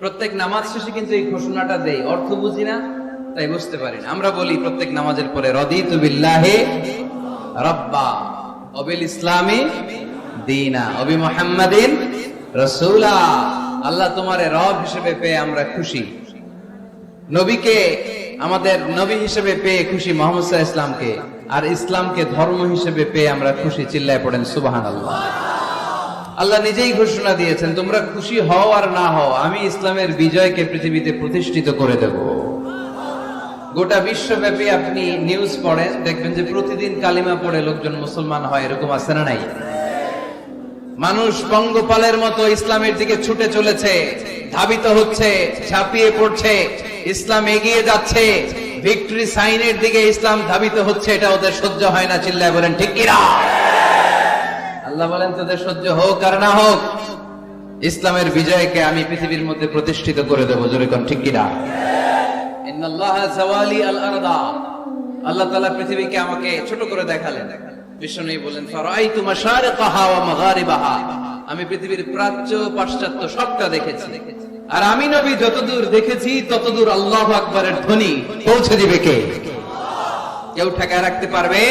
প্রত্যেক নামাজ শেষে কিন্তু এই ঘোষণাটা দেই অর্থ বুঝি না? তাই বুঝতে পারি না। আমরা বলি প্রত্যেক নামাজের পরে, রদিতু রাব্বা, অবিল ইসলামি দিনা, অবি মুহাম্মাদিন রাসূলা। আল্লাহ তোমারে রব হিসেবে পেয়ে আমরা খুশি। নবীকে, আমাদের নবী হিসেবে পেয়ে খুশি মোহাম্মদ ইসলামকে আর ইসলামকে ধর্ম হিসেবে পেয়ে আমরা খুশি। চিল্লায় পড়েন, সুবহানাল্লাহ। আল্লাহ নিজেই ঘোষণা দিয়েছেন, তোমরা খুশি হও আর না হও, আমি ইসলামের বিজয়কে পৃথিবীতে প্রতিষ্ঠিত করে দেব। গোটা বিশ্বব্যাপী আপনি নিউজ পড়েন, দেখবেন যে প্রতিদিন কালিমা পড়ে লোকজন মুসলমান হয়, এরকম আছে না নাই? মানুষ পঙ্গপালের মতো ইসলামের দিকে ছুটে চলেছে, ধাবিত হচ্ছে, ঝাঁপিয়ে পড়ছে, ইসলাম এগিয়ে যাচ্ছে, ভিক্টরি সাইনের দিকে ইসলাম ধাবিত হচ্ছে, এটা ওদের সহ্য হয় না, চিল্লায় বলেন, ঠিক কিনা? আল্লাহ বলেন, তোদের সহ্য হোক আর না হোক, ইসলামের বিজয়কে আমি পৃথিবীর মধ্যে প্রতিষ্ঠিত করে দেবো। জোরে কোন ঠিক কিনা? আল্লাহ তাআলা পৃথিবীকে আমাকে ছোট করে দেখালেন। আমি পৃথিবীর প্রাচ্য পাশ্চাত্য সবটা দেখেছি। আর আমি নবী, যতদূর দেখেছি, ততদূর আল্লাহ আকবরের ধ্বনি পৌঁছে দিবে কে? কেউ ঠেকায় রাখতে পারবে?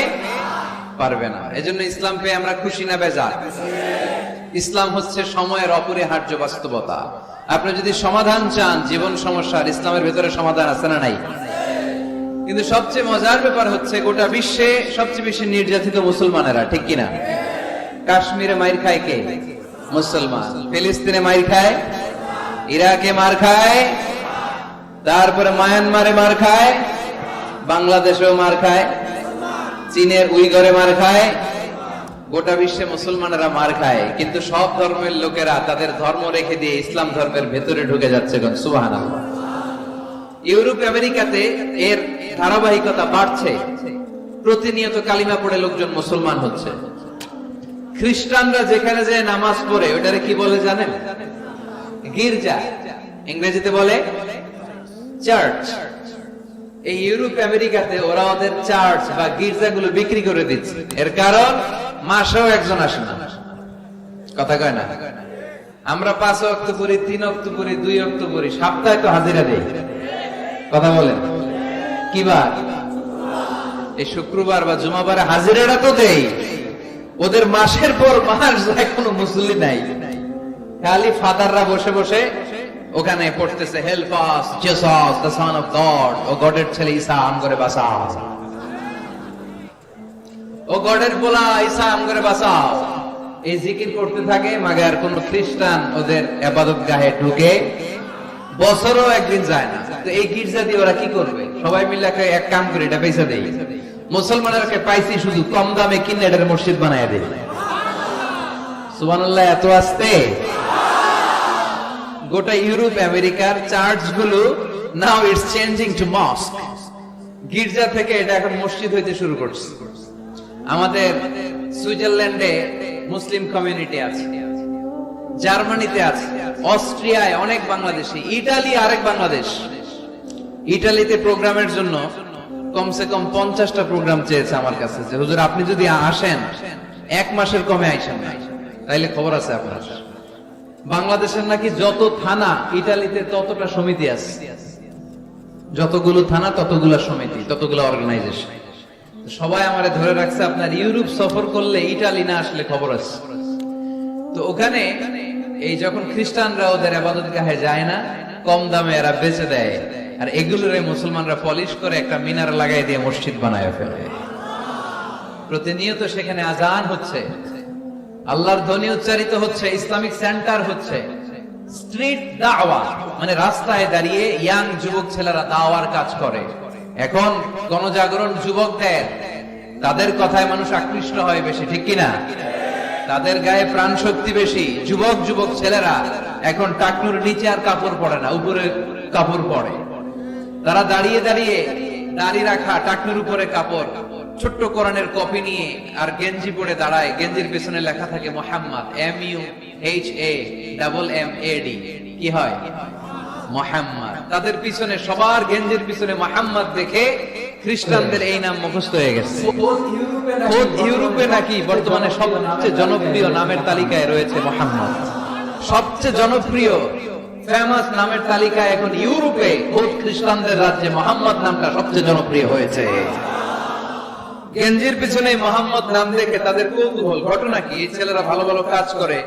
পারবে না। এজন্য ইসলাম পেয়ে আমরা খুশি না বেজার। ইসলাম হচ্ছে সময়ের অপরিহার্য বাস্তবতা। আপনি যদি সমাধান চান, জীবন সমস্যার ইসলামের ভেতরে সমাধান আছে না নাই? কিন্তু সবচেয়ে মজার ব্যাপার হচ্ছে গোটা বিশ্বে সবচেয়ে বেশি নির্যাতিত মুসলমানেরা, ঠিক কিনা? কাশ্মীরে মাইর খায় কে? মুসলমান। ফিলিস্তিনে মাইর খায়? ইরাকে মার খায়? তারপরে মায়ানমারে মার খায়? বাংলাদেশেও মার খায়? চীনের উইগরে মার খায়, গোটা বিশ্বে মুসলমানেরা মার খায়, কিন্তু সব ধর্মের লোকেরা তাদের ধর্ম রেখে দিয়ে ইসলাম ধর্মের ভেতরে ঢুকে যাচ্ছে ইউরোপ, আমেরিকাতে এর ধারাবাহিকতা বাড়ছে, প্রতিনিয়ত কালিমা পড়ে লোকজন মুসলমান হচ্ছে। খ্রিস্টানরা যেখানে যে নামাজ পড়ে, ওটারে কি বলে জানেন? গির্জা। ইংরেজিতে বলে, চার্চ। এই ইউরোপ, আমেরিকাতে ওরা ওদের চার্চ বা গির্জাগুলো বিক্রি করে দিচ্ছে। এর কারণ, মাসেও একজন আসে না। কথা কয় না? আমরা পাঁচ অক্ট করি তিন অক্ট করি দুই অক্ট করি সপ্তাহে তো হাজিরা দেই। কথা বলেন। কি বার? এই শুক্রবার বা জুমাবারে হাজিরাটা তো দেই। ওদের মাসের পর মাস কোনো মুসল্লি নাই। খালি ফাদাররা বসে বসে ওখানে পড়তেছে help us the son of god ও গডের ছেলে ঈসা আম করে বাঁচাও। ও গডের পোলা ঈসা আম করে বাঁচাও। এই জিকির করতে থাকে, মাগে আর কোন খ্রিস্টান ওদের আবাদত গাহে ঢুকে, বছরও একদিন যায় না। তো এই গির্জা দিয়ে ওরা কি করবে? সবাই মিলে এক কাম করে, এটা পয়সা দেই। মুসলমানেরকে পাইছি শুধু কম দামে কিনে এটার মসজিদ বানায় দেয় সুবহানাল্লাহ, এত আসতে? গোটা ইউরোপ, আমেরিকার চার্চগুলো now it's changing to mosque গির্জা থেকে এটা এখন মসজিদ হইতে শুরু করছে। আমাদের সুইজারল্যান্ডে মুসলিম কমিউনিটি আছে, জার্মানিতে আছে, অস্ট্রিয়ায় অনেক বাংলাদেশি, ইটালি আরেক বাংলাদেশ। ইটালিতে প্রোগ্রামের জন্য কমসে কম পঞ্চাশটা প্রোগ্রাম চেয়েছে আমার কাছে যে, হুজুর, আপনি যদি আসেন, এক মাসের কমে আইসেন না। তাইলে খবর আছে আপনার। বাংলাদেশের নাকি যত থানা, ইটালিতে ততটা সমিতি আছে। যতগুলো থানা, ততগুলো সমিতি, ততগুলো অর্গানাইজেশন সবাই আমারে ধরে রাখছে, আপনার ইউরোপ সফর করলে ইটালি না আসলে খবর আছে। তো ওখানে এই যখন খ্রিস্টানরা ওদের আবাদত গাহে যায় না, কম দামে এরা বেচে দেয়। আর এগুলোর মুসলমানরা পলিশ করে একটা মিনার লাগাই দিয়ে মসজিদ বানায় ফেলে। প্রতিনিয়ত সেখানে আজান হচ্ছে। আল্লাহর ধ্বনি উচ্চারিত হচ্ছে, ইসলামিক সেন্টার হচ্ছে। স্ট্রিট দাওয়া মানে রাস্তায় দাঁড়িয়ে ইয়াং যুবক ছেলেরা দাওয়ার কাজ করে। এখন গণজাগরণ যুবকদের, তাদের কথায় মানুষ আকৃষ্ট হয় বেশি, ঠিক কিনা? তাদের গায়ে প্রাণ শক্তি বেশি, যুবক যুবক ছেলেরা এখন টাকনুর নিচে আর কাপড় পরে না, উপরে কাপড় পরে। তারা দাঁড়িয়ে দাঁড়িয়ে দাঁড়িয়ে রাখা, টাকনুর উপরে কাপড় ছোট্ট কোরআনের কপি নিয়ে আর গেঞ্জি পরে দাঁড়ায় গেঞ্জির পেছনে লেখা থাকে Mohammad M U H A double M A D কি হয়? মোহাম্মদ। তাদের পিছনে সবার গেঞ্জির পিছনে মোহাম্মদ দেখে খ্রিস্টানদের এই নাম মুখস্থ হয়ে গেছে। খোদ ইউরোপে নাকি বর্তমানে সবচেয়ে জনপ্রিয় নামের তালিকায় রয়েছে মোহাম্মদ। সবচেয়ে জনপ্রিয় ফেমাস নামের তালিকায় এখন ইউরোপে খোদ খ্রিস্টানদের রাজ্যে মোহাম্মদ নামটা সবচেয়ে জনপ্রিয় হয়েছে। গেঞ্জির পিছনে মোহাম্মদ নাম দেখে তাদের কৌতূহল। ঘটনা কি? এই ছেলেরা ভালো ভালো কাজ করে,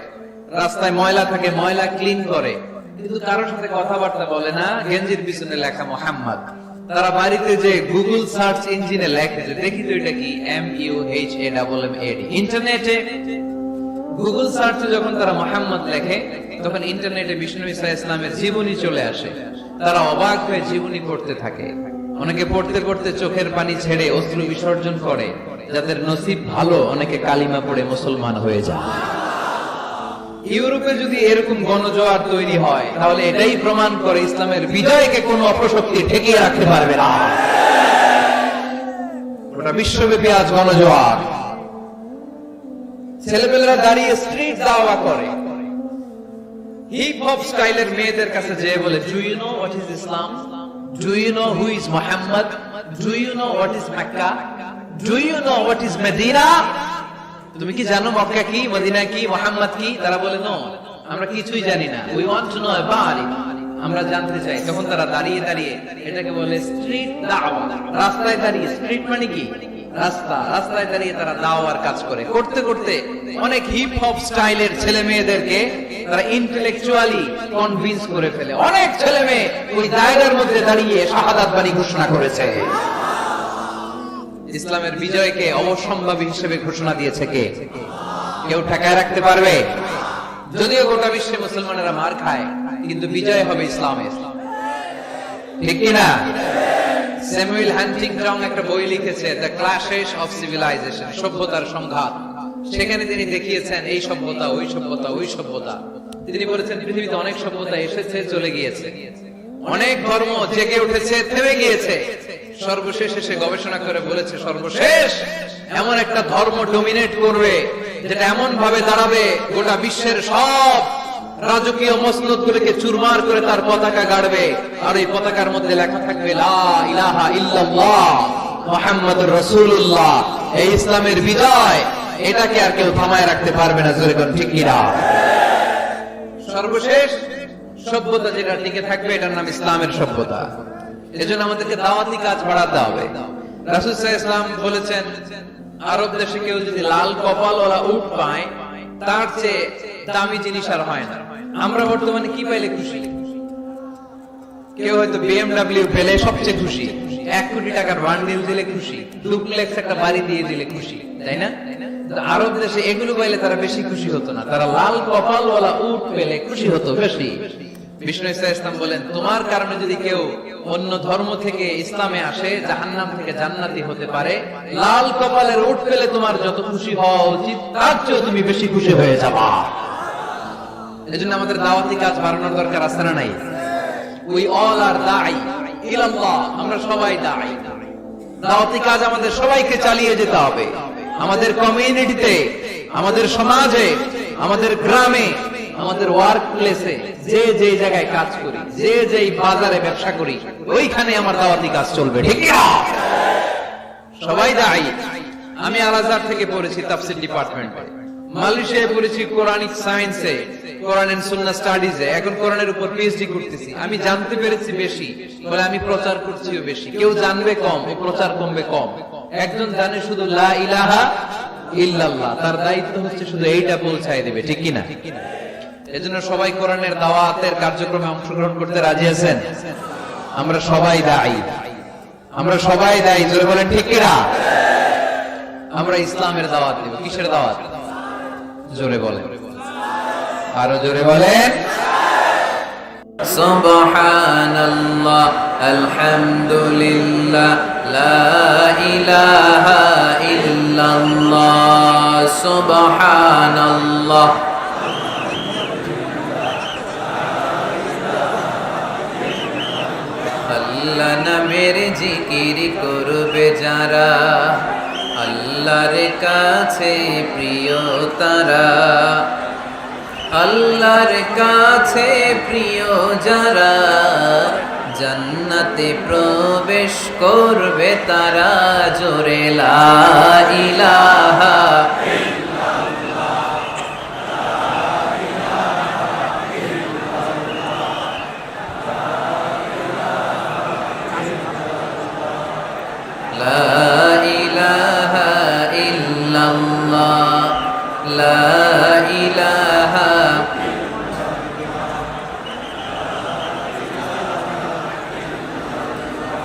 রাস্তায় ময়লা থাকে, ময়লা ক্লিন করে। কিন্তু কারোর সাথে কথাবার্তা বলে না, গেঞ্জির পিছনে লেখা মোহাম্মদ। তারা বাড়িতে যে গুগল সার্চ ইঞ্জিনে লেখে যে, দেখি তো এটা কি? M U H A double M A ইন্টারনেটে গুগল সার্চে যখন তারা মোহাম্মদ লেখে, তখন ইন্টারনেটে বিষ্ণু ইসা ইসলামের জীবনী চলে আসে। তারা অবাক হয়ে জীবনী পড়তে থাকে। অনেকে পড়তে পড়তে চোখের পানি ছেড়ে অশ্রু বিসর্জন করে, যাদের নসিব ভালো, অনেকে কালিমা পড়ে মুসলমান হয়ে যায়। ইউরোপে যদি এরকম গণজোয়ার তৈরি হয়, তাহলে এটাই প্রমাণ করে ইসলামের বিজয়কে কোনো অপশক্তি ঠেকিয়ে রাখতে পারবে না। বিশ্বব্যাপী আজ গণজোয়ার। ছেলেপেলেরা দাঁড়িয়ে স্ট্রিট দাওয়া করে। হিপ হপ স্টাইলের মেয়েদের কাছে যেয়ে বলে do you know what is Islam do you know who is Muhammad? Do you know what is Mecca? Do you know what is Medina? তুমি কি জানো মক্কা কি, মদিনা কি, মোহাম্মদ কি তারা বলে নো আমরা কিছুই জানি না we want to know about আমরা জানতে চাই তখন তারা দাঁড়িয়ে দাঁড়িয়ে এটাকে বলে স্ট্রিট দাওয়া রাস্তায় দাঁড়িয়ে স্ট্রিট মানে কি রাস্তা, রাস্তায় দাঁড়িয়ে তারা দাওয়ার কাজ করে। করতে করতে অনেক হিপ হপ স্টাইলের ছেলে মেয়েদেরকে তারা ইন্টেলেকচুয়ালি কনভিন্স করে ফেলে। অনেক ছেলে মেয়ে ওই দায়রার মধ্যে দাঁড়িয়ে শাহাদাত বাণী ঘোষণা করেছে। ইসলামের বিজয়কে অবসম্ভাবী হিসেবে ঘোষণা দিয়েছে কে? কেউ ঠেকায় রাখতে পারবে? যদিও গোটা বিশ্বে মুসলমানেরা মার খায়, কিন্তু বিজয় হবে ইসলামের। ঠিক কিনা স্যামুয়েল হ্যান্টিংটন একটা বই লিখেছে দ্য ক্লাশেস অফ সিভিলাইজেশন সভ্যতার সংঘাত। সেখানে তিনি দেখিয়েছেন, এই সভ্যতা, ওই সভ্যতা ওই সভ্যতা। তিনি বলেছেন, পৃথিবীতে অনেক সভ্যতা এসেছে, চলে গিয়েছে। অনেক ধর্ম জেগে উঠেছে, থেমে গিয়েছে। সর্বশেষ এসে গবেষণা করে বলেছে, সর্বশেষ এমন একটা ধর্ম ডোমিনেট করবে, যেটা এমন ভাবে দাঁড়াবে গোটা বিশ্বের সব রাজকীয় মসনদ গুলিকে চুরমার করে তার পতাকা গাড়বে। আর এই পতাকার মধ্যে লেখা থাকবে ইলাহা ইল্লাল্লাহ মুহাম্মাদুর রাসূলুল্লাহ। এই ইসলামের বিজয়, এটাকে আর কেউ থামায় রাখতে পারবে না, জোরে ঠিক কিনা? সর্বশেষ সভ্যতা যেটা টিকে থাকবে, এটার নাম ইসলামের সভ্যতা। এজন্য আমাদেরকে দাওয়াতি কাজ বাড়াতে হবে। রাসূল ইসলাম বলেছেন, আরব দেশে কেউ যদি লাল কপাল ওলা উট পায়, তার চেয়ে দামি জিনিস আর হয় না। আমরা বর্তমানে কি পাইলে খুশি? কেউ হয়তো বিএমডাব্লিউ পেলে সবচেয়ে খুশি। এক কোটি টাকার বান্ডিল দিলে খুশি। ডুপ্লেক্স একটা বাড়ি দিয়ে দিলে খুশি। তাই না? আরব দেশে এগুলো পাইলে তারা বেশি খুশি হতো না। তারা লাল কপাল ওলা উট পেলে খুশি হতো বেশি। বিষ্ণু ইসা ইসলাম বলেন, তোমার কারণে যদি কেউ অন্য ধর্ম থেকে ইসলামে আসে, জাহান্নাম থেকে জান্নাতি হতে পারে, লাল কপালের উঠ পেলে তোমার যত খুশি হওয়া উচিত, তার চেয়েও তুমি বেশি খুশি হয়ে যাবা। এজন্য আমাদের দাওয়াতি কাজ বাড়ানোর দরকার আছে না নাই? উই অল আর দাই ইলাল্লাহ আমরা সবাই দাই দাওয়াতি কাজ আমাদের সবাইকে চালিয়ে যেতে হবে। আমাদের কমিউনিটিতে আমাদের সমাজে, আমাদের গ্রামে, আমাদের ওয়ার্ক প্লেসে যে যে জায়গায় কাজ করি, যে যেই বাজারে ব্যবসা করি, ওইখানে আমার দাওয়াতি কাজ চলবে, ঠিক সবাই দায়ী আমি আল আজহার থেকে পড়েছি তাফসির ডিপার্টমেন্টে মালয়েশিয়ায় পড়েছি কোরআনিক সায়েন্সে, কোরআন এন্ড স্টাডিজে এখন কোরআনের উপর পিএইচডি করতেছি। আমি জানতে পেরেছি বেশি বলে আমি প্রচার করছিও বেশি। কেউ জানবে কম ও প্রচার কমবে কম। একজন জানে শুধু লা ইলাহা ইল্লাল্লাহ, তার দায়িত্ব হচ্ছে শুধু এইটা পৌঁছায় দেবে, ঠিক কি না এজন্য সবাই কোরআনের দাওয়াতের কার্যক্রমে অংশগ্রহণ করতে রাজি আছেন? আমরা সবাই দায়ী। আমরা সবাই দায়ী, জোরে বলেন, ঠিক কিনা? আমরা ইসলামের দাওয়াত দেব। কিসের দাওয়াত? জোরে বলে আরও জোরে বলেন। সুবহানাল্লাহ আলহামদুলিল্লাহ লা ইলাহা ইল্লাল্লাহ সুবহানাল্লাহ। আল্লাহ করবে যারা আল্লাহর কাছে প্রিয় তারা। আল্লাহর কাছে প্রিয় যারা জান্নাতে প্রবেশ করবে তারা জোরে লা ইলাহা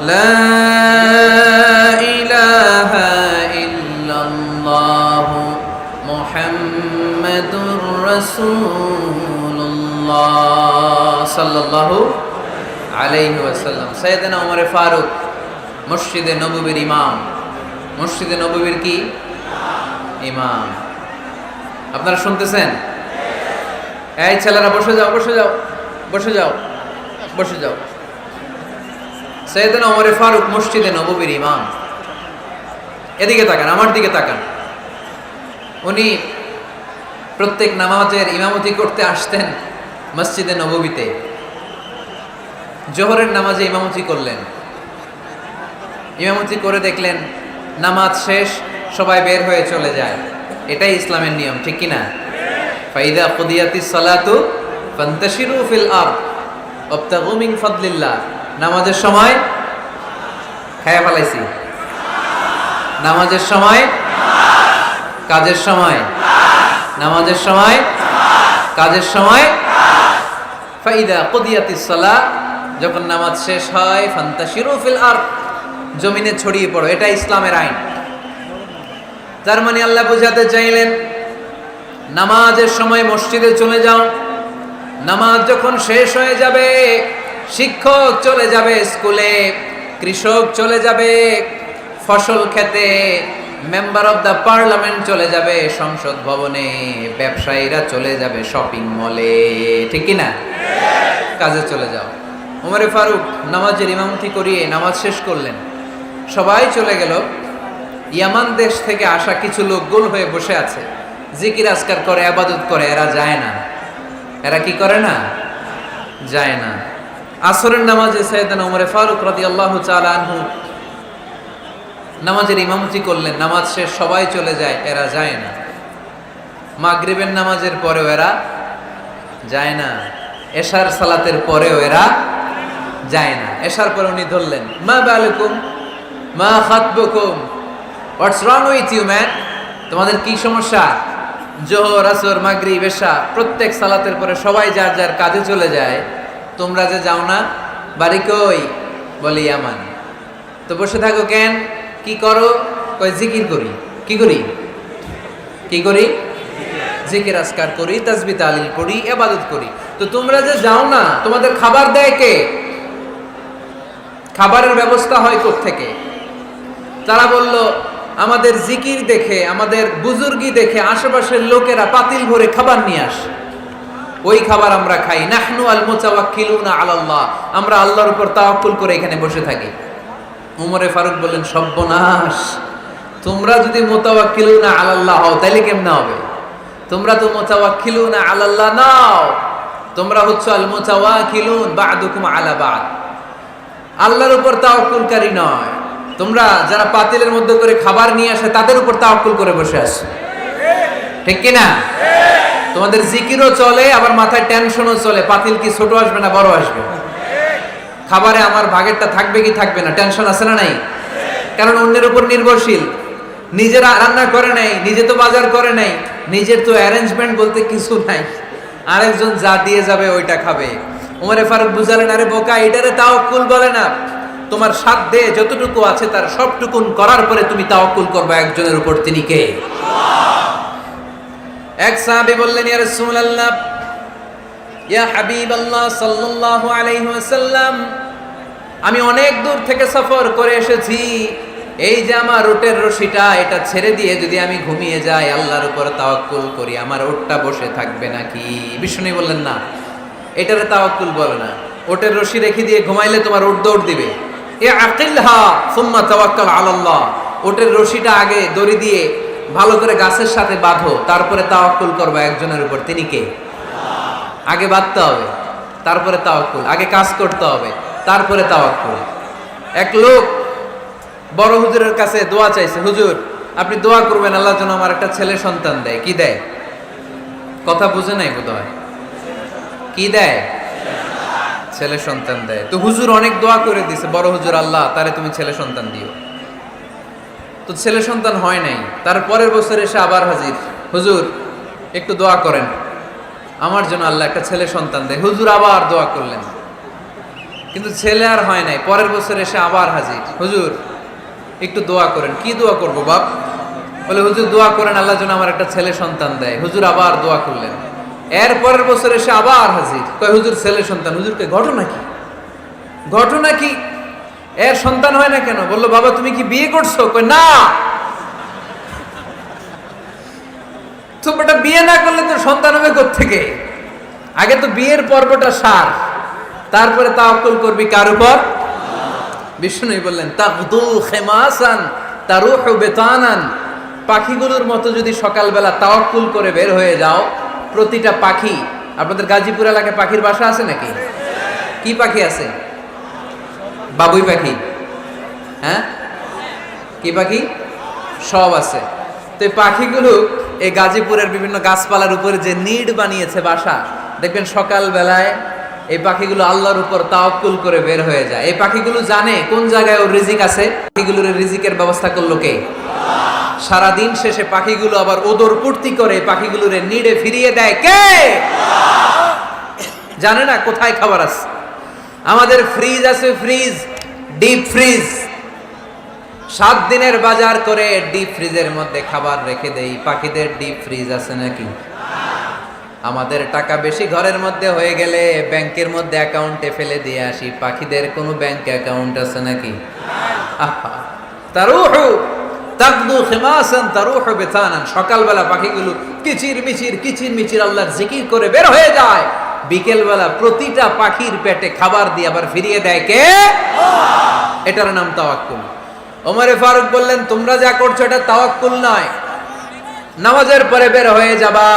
لا إله إلا الله محمد رسول الله صلى الله عليه وسلم سيدنا عمر ফারুক মসজিদে নববীর ইমাম মসজিদে নববীর কি ইমাম আপনারা শুনতেছেন এই ছেলেরা বসে যাও বসে যাও বসে যাও বসে যাও সৈয়দনা ওমরে ফারুক মসজিদে নববীর ইমাম। এদিকে তাকান, আমার দিকে তাকান। উনি প্রত্যেক নামাজের ইমামতি করতে আসতেন মসজিদে নববীতে। জোহরের নামাজে ইমামতি করলেন। ইমামতি করে দেখলেন নামাজ শেষ, সবাই বের হয়ে চলে যায়। এটাই ইসলামের নিয়ম, ঠিক কিনা? ফাইদা কুদিয়াতি সালাতু ফান্তাশিরু ফিল আরদ ওয়াবতাগু মিন ফাদলিল্লাহ। নামাজের সময় খায়া ফেলাইছি। নামাজের সময় কাজের সময় নামাজের সময় কাজের সময় ফাইদা কুদিয়াতি সালাত যখন নামাজ শেষ হয়, ফান্তাশিরু ফিল আর জমিনে ছড়িয়ে পড়ো এটা ইসলামের আইন। তার মানে আল্লাহ বুঝাতে চাইলেন, নামাজের সময় মসজিদে চলে যাও, নামাজ যখন শেষ হয়ে যাবে শিক্ষক চলে যাবে স্কুলে, কৃষক চলে যাবে ফসল খেতে মেম্বার অফ দ্য পার্লামেন্ট চলে যাবে সংসদ ভবনে, ব্যবসায়ীরা চলে যাবে শপিং মলে ঠিক না কাজে চলে যাও। ওমরে ফারুক, নামাজের ইমামতি করিয়ে নামাজ শেষ করলেন। সবাই চলে গেল। ইয়ামান দেশ থেকে আসা কিছু লোক গোল হয়ে বসে আছে। জিকির আজকার করে, আবাদত করে, এরা যায় না। এরা কি করে না? যায় না। আসরের নামাজে সৈয়দান ওমরে ফারুক রাদি আল্লাহ আনহু নামাজের ইমামতি করলেন, নামাজ শেষ, সবাই চলে যায়, এরা যায় না। মাগরিবের নামাজের পরেও এরা যায় না। এশার সালাতের পরেও এরা যায় না। এশার পরে উনি ধরলেন, মা বালুকুম, মা খাতবুকুম, what's wrong with you, man? তোমাদের কি সমস্যা? জোহর, আসর, মাগরিব, এশা, প্রত্যেক সালাতের পরে সবাই যার যার কাজে চলে যায় তোমরা যে যাও না, বাড়ি কই? বলে ইয়ামান। তো বসে থাকো কেন? কি করো? কই জিকির করি। কি করি? কি করি? জিকির আসকার করি তাসবি তালিল করি এবাদত করি। তো তোমরা যে যাও না, তোমাদের খাবার দেয় কে? খাবারের ব্যবস্থা হয় থেকে তারা বলল, আমাদের জিকির দেখে, আমাদের বুজুর্গি দেখে আশেপাশের লোকেরা পাতিল ভরে খাবার নিয়ে আসে। ওই খাবার আমরা খাই। নাহনু আল মুতাওয়াক্কিলুনা আলাল্লাহ। আমরা আল্লাহর উপর তাওয়াক্কুল করে এখানে বসে থাকি। উমরে ফারুক বললেন, সর্বনাশ। তোমরা যদি মুতাওয়াক্কিলুনা আলাল্লাহ হও তাহলে কেমনে হবে? তোমরা তো মুতাওয়াক্কিলুনা আলাল্লাহ নাও। তোমরা হচ্ছে আল মুতাওয়াক্কিলুন বা'দুকুম আলা বা'দ। আল্লাহর উপর তাওয়াক্কুলকারী নয়। তোমরা যারা পাতিলের মধ্যে করে খাবার নিয়ে আসে, তাদের উপর তাওয়াক্কুল করে বসে আছো। ঠিক কি না তোমাদের জিকিরও চলে, আবার মাথায় টেনশনও চলে। পাতিল কি ছোট আসবে না বড় আসবে? খাবারে আমার ভাগেরটা থাকবে কি থাকবে না? টেনশন আছে না নাই? কারণ অন্যের উপর নির্ভরশীল। নিজেরা রান্না করে নাই, নিজে তো বাজার করে নাই, নিজের তো অ্যারেঞ্জমেন্ট বলতে কিছু নাই। আরেকজন যা দিয়ে যাবে ওইটা খাবে। উমরে ফারুক বুঝালেন, আরে বোকা, এটারে তাওয়াক্কুল বলে না। তোমার সাধ্যে যতটুকু আছে তার সবটুকুন করার পরে তুমি তাওয়াক্কুল করবে একজনের উপর। তিনি কে? এক সাহাবী বললেন, ইয়া রাসূলুল্লাহ, ইয়া হাবিবাল্লাহ সাল্লাল্লাহু আলাইহি ওয়াসাল্লাম, আমি অনেক দূর থেকে সফর করে এসেছি। এই যে আমার ওটের রশিটা, এটা ছেড়ে দিয়ে যদি আমি ঘুমিয়ে যাই, আল্লাহর উপর তাওয়াক্কুল করি, আমার ওটটা বসে থাকবে নাকি? বিষ্ণু বললেন, না, এটারে তাওয়াক্কুল বলে না। ওটের রশি রেখে দিয়ে ঘুমাইলে তোমার ওট দৌড় দিবে। এ আকিলহা সুম্মা তাওয়াক্কাল আলাল্লাহ। ওটের রশিটা আগে দড়ি দিয়ে ভালো করে গাছের সাথে বাঁধো, তারপরে তাওয়াক্কুল করবা একজনের উপর। তিনি কে? আগে বাঁধতে হবে, তারপরে তাওয়াক্কুল, আগে কাজ করতে হবে, তারপরে তাওয়াক্কুল। এক লোক বড় হুজুরের কাছে দোয়া চাইছে, হুজুর, আপনি দোয়া করবেন, আল্লাহ যেন আমার একটা ছেলে সন্তান দেয়। কি দেয়? কথা বুঝে নাই বোধ হয় কি দেয়? ছেলে সন্তান দেয়। তো হুজুর অনেক দোয়া করে দিছে, বড় হুজুর আল্লাহ, তারে তুমি ছেলে সন্তান দিও। তো ছেলে সন্তান হয় নাই। তার পরের বছর এসে আবার হাজির। হুজুর, একটু দোয়া করেন। আমার জন্য আল্লাহ একটা ছেলে সন্তান দেয়। হুজুর আবার দোয়া করলেন। কিন্তু ছেলে আর হয় নাই। পরের বছর এসে আবার হাজির। হুজুর, একটু দোয়া করেন। কি দোয়া করব বাপ? বলে, হুজুর, দোয়া করেন, আল্লাহ যেন আমার একটা ছেলে সন্তান দেয়। হুজুর আবার দোয়া করলেন। এর পরের বছর এসে আবার হাজির। কয়, হুজুর, ছেলে সন্তান। হুজুরকে ঘটনা কি? ঘটনা কি? এর সন্তান হয় না কেন? বলল, বাবা, তুমি কি বিয়ে করছ? না। তো বেটা, বিয়ে না করলে তো সন্তান হবে থেকে আগে তো বিয়ের পর্বটা সার, তারপরে তাওয়াক্কুল করবি কার উপর? বিষ্ণু বললেন তাকদু খেমাসান, তারুহু বেতানান। পাখিগুলোর মতো যদি সকালবেলা তাওয়াক্কুল করে বের হয়ে যাও, প্রতিটা পাখি, আপনাদের গাজীপুর এলাকায় পাখির বাসা আছে নাকি? কি পাখি আছে? বাবুই পাখি? হ্যাঁ? কি পাখি? সব আছে। তো এই পাখিগুলো এই গাজীপুরের বিভিন্ন গাছপালার উপরে যে নিড বানিয়েছে বাসা, দেখবেন সকাল বেলায় এই পাখিগুলো আল্লাহর উপর তাওয়াক্কুল করে বের হয়ে যায়। এই পাখিগুলো জানে কোন জায়গায় ওর রিজিক আছে? পাখিগুলোর রিজিকের ব্যবস্থা করল কে? সারাদিন শেষে পাখিগুলো আবার ওদর পূর্তি করে পাখিগুলোর নিডে ফিরিয়ে দেয় কে? জানে না কোথায় খাবার আছে। আমাদের ফ্রিজ আছে ফ্রিজ ডিপ ফ্রিজ সাত দিনের বাজার করে ডিপ ফ্রিজের মধ্যে খাবার রেখে দেই। পাখিদের ডিপ ফ্রিজ আছে নাকি? আমাদের টাকা বেশি ঘরের মধ্যে হয়ে গেলে ব্যাংকের মধ্যে অ্যাকাউন্টে ফেলে দিয়ে আসি। পাখিদের কোনো ব্যাংক অ্যাকাউন্ট আছে নাকি? তারুহু তাকদু তারুহু সকালবেলা পাখিগুলো কিচির মিচির কিচির মিচির আল্লাহর জিকির করে বের হয়ে যায়। বিকেলবেলা প্রতিটা পাখির পেটে খাবার দিয়ে আবার ফিরিয়ে দেয় কে? এটার নাম তাওয়াক্কুল। ওমরে ফারুক বললেন তোমরা যা করছ এটা তাওয়াক্কুল নয়। নামাজের পরে বের হয়ে যাবা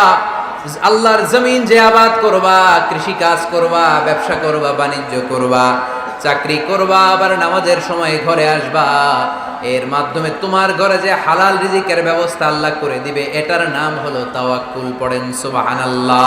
আল্লাহর জমিন যে আবাদ করবা কৃষি কাজ করবা ব্যবসা করবা বাণিজ্য করবা চাকরি করবা আবার নামাজের সময় ঘরে আসবা। এর মাধ্যমে তোমার ঘরে যে হালাল রিজিকের ব্যবস্থা আল্লাহ করে দিবে এটার নাম হলো তাওয়াক্কুল পড়েন সুবহানাল্লাহ।